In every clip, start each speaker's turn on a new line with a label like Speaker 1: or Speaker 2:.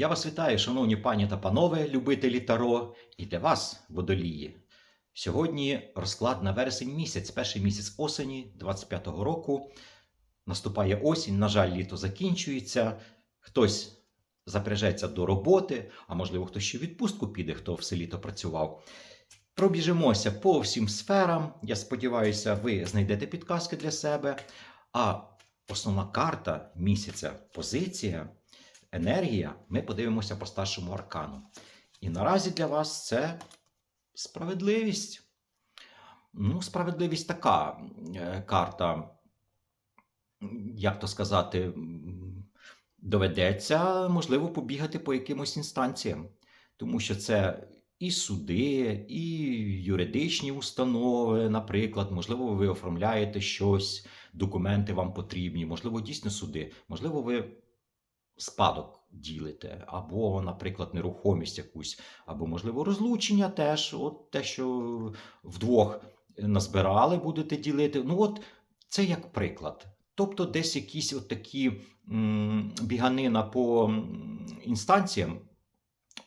Speaker 1: Я вас вітаю, шановні пані та панове, любителі Таро, і для вас, водолії. Сьогодні розклад на вересень місяць, перший місяць осені 25-го року. Наступає осінь, на жаль, літо закінчується. Хтось запряжеться до роботи, а можливо, хтось ще в відпустку піде, хто все літо працював. Пробіжимося по всім сферам. Я сподіваюся, ви знайдете підказки для себе. А основна карта місяця, позиція, енергія, ми подивимося по старшому аркану. І наразі для вас це справедливість. Ну, справедливість така е, карта, як то сказати, доведеться, можливо, побігати по якимось інстанціям, тому що це і суди, і юридичні установи, наприклад, можливо, ви оформляєте щось, документи вам потрібні, можливо, дійсно суди, можливо, ви спадок ділите, або, наприклад, нерухомість якусь, або, можливо, розлучення теж, от те, що вдвох назбирали, будете ділити. Ну, от це як приклад. Тобто, десь якісь от такі біганина по інстанціям.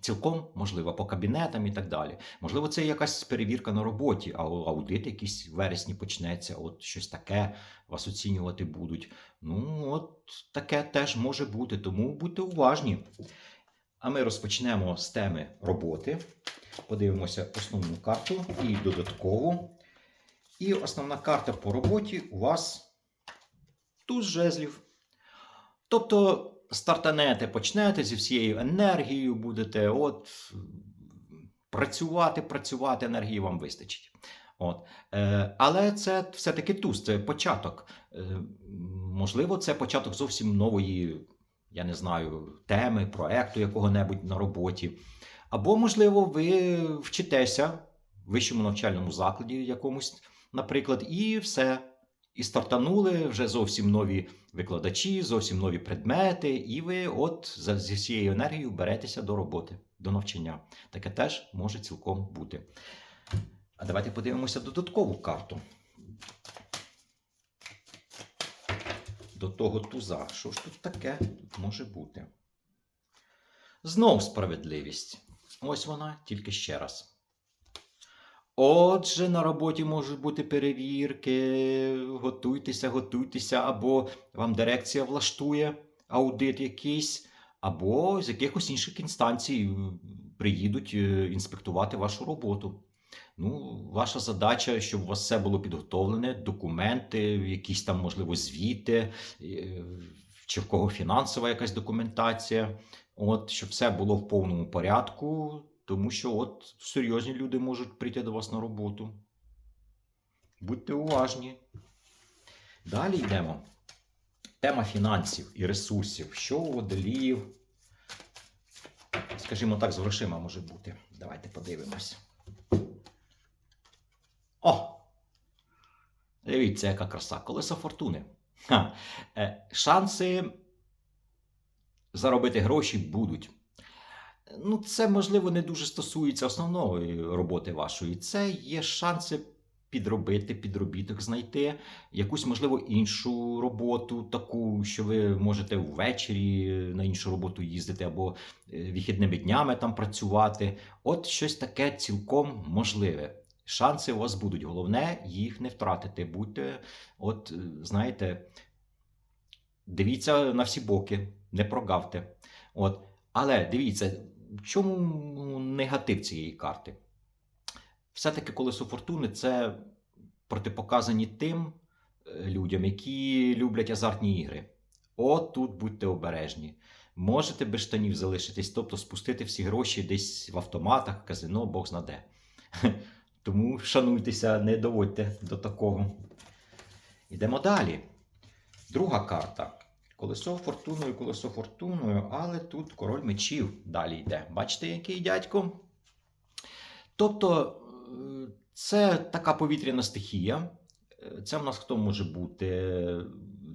Speaker 1: Цілком можливо, по кабінетам і так далі. Можливо, це якась перевірка на роботі, а аудит якийсь в вересні почнеться, от щось таке вас оцінювати будуть. Ну, от таке теж може бути, тому будьте уважні. А ми розпочнемо з теми роботи. Подивимося основну карту і додаткову. І основна карта по роботі у вас туз жезлів. Тобто стартанете, почнете зі всією енергією, будете от працювати, працювати, енергії вам вистачить. От. Е, але це все-таки туз, це початок. Е, можливо, це початок зовсім нової, я не знаю, теми, проекту якого-небудь на роботі. Або, можливо, ви вчитеся в вищому навчальному закладі якомусь, наприклад, і все. І стартанули вже зовсім нові викладачі, зовсім нові предмети, і ви от зі всією енергією беретеся до роботи, до навчання. Таке теж може цілком бути. А давайте подивимося додаткову карту. До того туза. Що ж тут таке тут може бути? Знов справедливість. Ось вона, тільки ще раз. Отже, на роботі можуть бути перевірки, готуйтеся, готуйтеся, або вам дирекція влаштує аудит якийсь, або з якихось інших інстанцій приїдуть е, інспектувати вашу роботу. Ну, ваша задача, щоб у вас все було підготовлене, документи, якісь там, можливо, звіти, е, чи в кого фінансова якась документація. От, щоб все було в повному порядку, тому що от серйозні люди можуть прийти до вас на роботу. Будьте уважні. Далі йдемо. Тема фінансів і ресурсів. Що у водоліїв, скажімо так, з грошима може бути. Давайте подивимось. О! Дивіться, яка краса. Колесо фортуни. Ха. Е, шанси заробити гроші будуть. Ну, це, можливо, не дуже стосується основної роботи вашої. Це є шанси підробити, підробіток знайти, якусь, можливо, іншу роботу, таку, що ви можете ввечері на іншу роботу їздити, або е, вихідними днями там працювати. От щось таке цілком можливе. Шанси у вас будуть. Головне їх не втратити. Будьте, от, е, знаєте, дивіться на всі боки, не прогавте. От. Але дивіться, чому негатив цієї карти? Все-таки колесо фортуни це протипоказані тим е, людям, які люблять азартні ігри. От тут будьте обережні. Можете без штанів залишитись, тобто спустити всі гроші десь в автоматах, казино, Бог знаде. Тому шануйтеся, не доводьте до такого. Йдемо далі. Друга карта. Колесо фортуною, колесо фортуною, але тут король мечів далі йде. Бачите, який дядько? Тобто, е, це така повітряна стихія. Е, Це в нас хто може бути?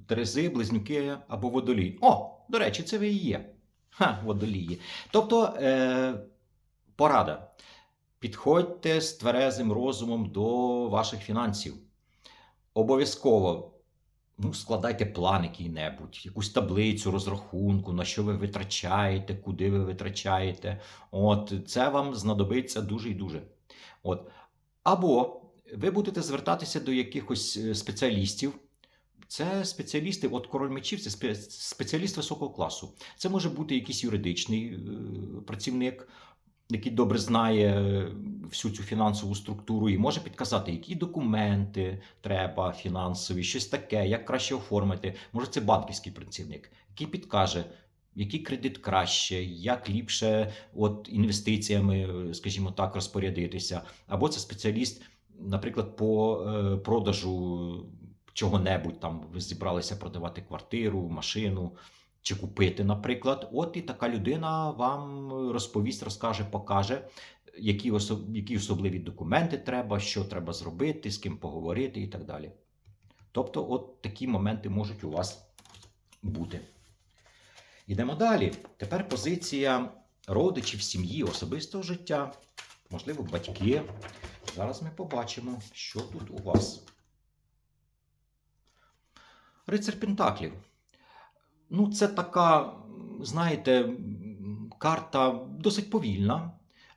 Speaker 1: Терези, близнюки або водолій. О, до речі, це ви і є. Ха, водолії. Тобто, е, порада. Підходьте з тверезим розумом до ваших фінансів. Обов'язково Ну, складайте план який-небудь, якусь таблицю розрахунку, на що ви витрачаєте, куди ви витрачаєте. От це вам знадобиться дуже і дуже. От. Або ви будете звертатися до якихось е, спеціалістів. Це спеціалісти, от король мечів, це спеціаліст високого класу. Це може бути якийсь юридичний е, працівник, який добре знає всю цю фінансову структуру і може підказати, які документи треба фінансові, щось таке, як краще оформити. Може, це банківський працівник, який підкаже, який кредит краще, як ліпше от, інвестиціями, скажімо так, розпорядитися. Або це спеціаліст, наприклад, по е, продажу чого-небудь там ви зібралися продавати квартиру, машину чи купити, наприклад. От і така людина вам розповість, розкаже, покаже, які, особ... які особливі документи треба, що треба зробити, з ким поговорити і так далі. Тобто, от такі моменти можуть у вас бути. Ідемо далі. Тепер позиція родичів, сім'ї, особистого життя, можливо, батьки. Зараз ми побачимо, що тут у вас. Рицар Пентаклів. Ну, це така, знаєте, карта досить повільна,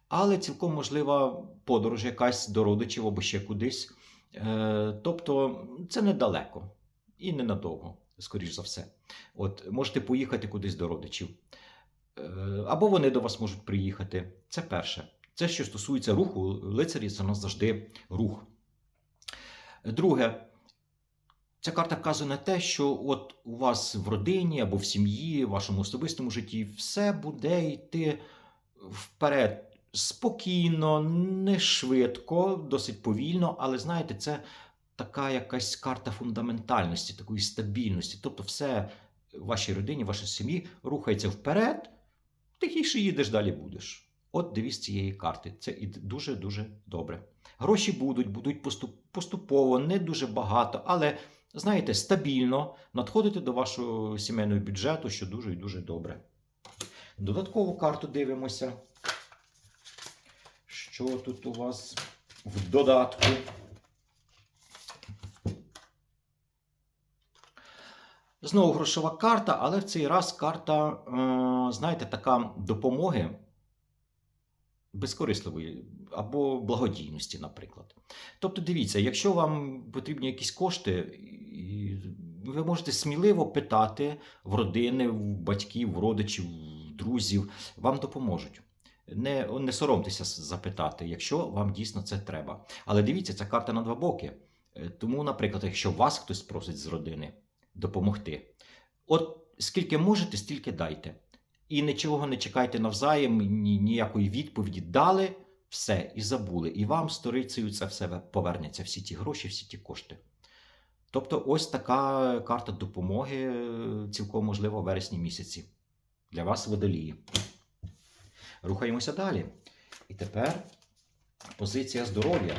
Speaker 1: але цілком можлива подорож якась до родичів або ще кудись. Е, Тобто це недалеко і ненадовго, скоріш за все. От, можете поїхати кудись до родичів. Е, Або вони до вас можуть приїхати. Це перше. Це що стосується руху, лицарі це у нас завжди рух. Друге, Ця карта вказує на те, що от у вас в родині або в сім'ї, в вашому особистому житті все буде йти вперед спокійно, не швидко, досить повільно, але знаєте, це така якась карта фундаментальності, такої стабільності. Тобто, все в вашій родині, в вашій сім'ї рухається вперед, тихіше їдеш, далі будеш. От дивіться цієї карти. Це і дуже-дуже добре. Гроші будуть, будуть поступово, не дуже багато, але знаєте, стабільно надходити до вашого сімейного бюджету, що дуже і дуже добре. Додаткову карту дивимося. Що тут у вас в додатку? Знову грошова карта, але в цей раз карта, е, знаєте, така допомоги безкорисливої або благодійності, наприклад. Тобто, дивіться, якщо вам потрібні якісь кошти, ви можете сміливо питати в родини, в батьків, в родичів, в друзів, вам допоможуть. Не, не соромтеся запитати, якщо вам дійсно це треба. Але дивіться, ця карта на два боки. Е, Тому, наприклад, якщо вас хтось просить з родини допомогти, от скільки можете, стільки дайте. І нічого не чекайте навзаєм, ні, ніякої відповіді дали, все, і забули. І вам сторицею це все повернеться, всі ті гроші, всі ті кошти. Тобто, ось така карта допомоги, е, цілком можливо, в вересні місяці. Для вас водолії. Рухаємося далі. І тепер позиція здоров'я.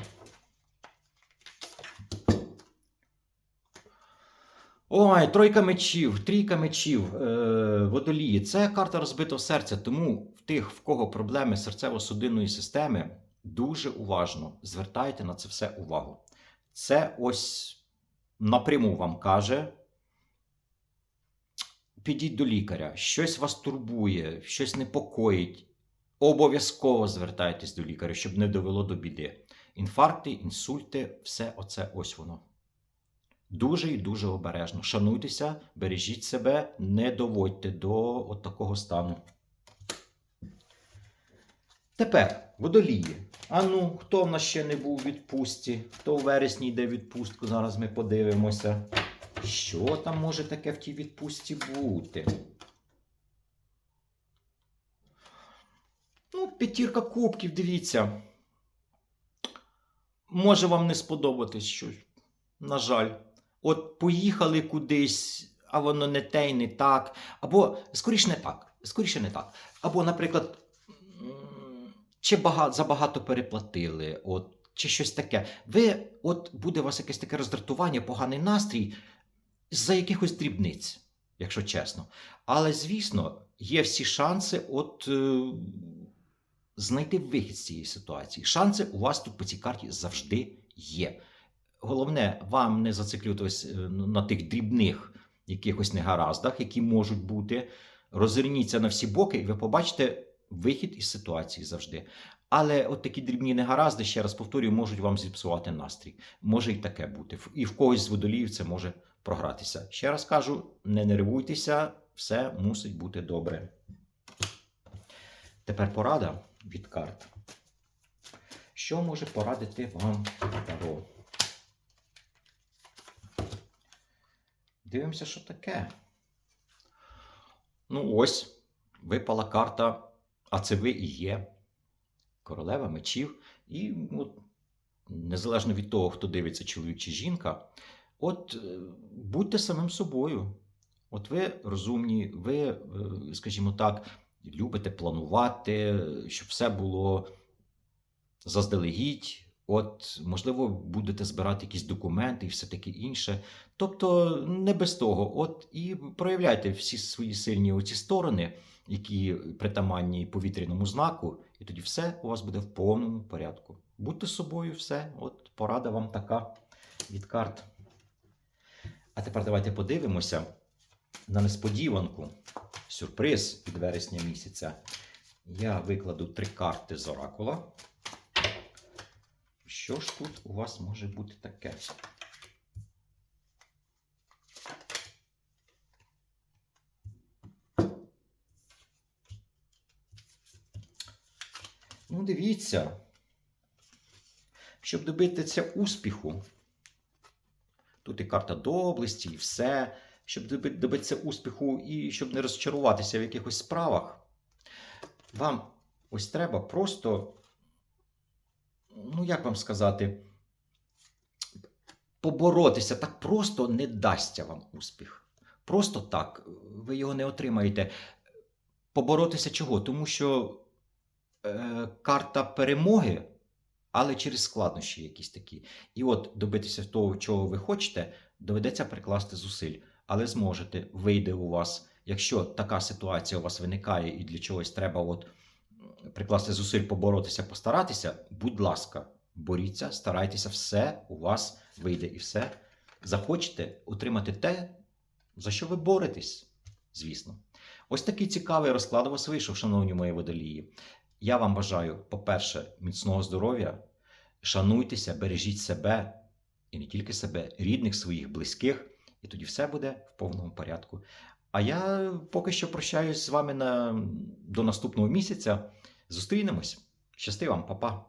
Speaker 1: Ой, тройка мечів, трійка мечів, е, водолії. Це карта розбитого серця. Тому в тих, в кого проблеми серцево-судинної системи, дуже уважно звертайте на це все увагу. Це ось напряму вам каже. Підіть до лікаря, щось вас турбує, щось непокоїть. Обов'язково звертайтесь до лікаря, щоб не довело до біди. Інфаркти, інсульти, все оце ось воно. Дуже і дуже обережно. Шануйтеся, бережіть себе, не доводьте до от такого стану. Тепер водолії. А ну, хто в нас ще не був у відпустці? Хто у вересні йде відпустку? Зараз ми подивимося. Що там може таке в тій відпустці бути? Ну, п'ятірка кубків, дивіться. Може вам не сподобатись щось. На жаль. От поїхали кудись, а воно не те й не так. Або скоріше не так. Скоріше не так. Або, наприклад, чи багато, забагато переплатили, от, чи щось таке. Ви, от буде у вас якесь таке роздратування, поганий настрій з-за якихось дрібниць, якщо чесно. Але, звісно, є всі шанси от, е, знайти вихід з цієї ситуації. Шанси у вас тут по цій карті завжди є. головне, вам не зациклюватись е, на тих дрібних якихось негараздах, які можуть бути. Розверніться на всі боки, і ви побачите вихід із ситуації завжди. Але от такі дрібні негаразди, ще раз повторюю, можуть вам зіпсувати настрій. Може і таке бути. І в когось з водоліїв це може програтися. Ще раз кажу: не нервуйтеся, все мусить бути добре. Тепер порада від карт. Що може порадити вам Таро? Дивимося, що таке. Ну, ось, випала карта, а це ви і є. Королева мечів. І от, незалежно від того, хто дивиться, чоловік чи жінка, от е, будьте самим собою. От ви розумні, ви, е, скажімо так, любите планувати, щоб все було заздалегідь. От, можливо, будете збирати якісь документи і все таке інше. Тобто, не без того. От і проявляйте всі свої сильні оці сторони, які притаманні повітряному знаку, і тоді все у вас буде в повному порядку. Будьте собою, все. От порада вам така від карт. А тепер давайте подивимося на несподіванку. Сюрприз від вересня місяця. Я викладу три карти з оракула. Що ж тут у вас може бути таке? Ну, дивіться. Щоб добитися успіху, тут і карта доблесті, і все. Щоб доби- добитися успіху і щоб не розчаруватися в якихось справах, вам ось треба просто ну як вам сказати, поборотися так просто не дасться вам успіх. Просто так, ви його не отримаєте. Поборотися чого? Тому що е, карта перемоги, але через складнощі якісь такі. І от добитися того, чого ви хочете, доведеться прикласти зусиль, але зможете, вийде у вас. Якщо така ситуація у вас виникає і для чогось треба от прикласти зусиль поборотися, постаратися, будь ласка, боріться, старайтеся, все у вас вийде і все. Захочете отримати те, за що ви боретесь, звісно. Ось такий цікавий розклад у вас вийшов, шановні мої водолії. Я вам бажаю, по-перше, міцного здоров'я, шануйтеся, бережіть себе і не тільки себе, рідних своїх, близьких, і тоді все буде в повному порядку. А я поки що прощаюсь з вами на... до наступного місяця. Зустрінемось. Щасти вам, па-па.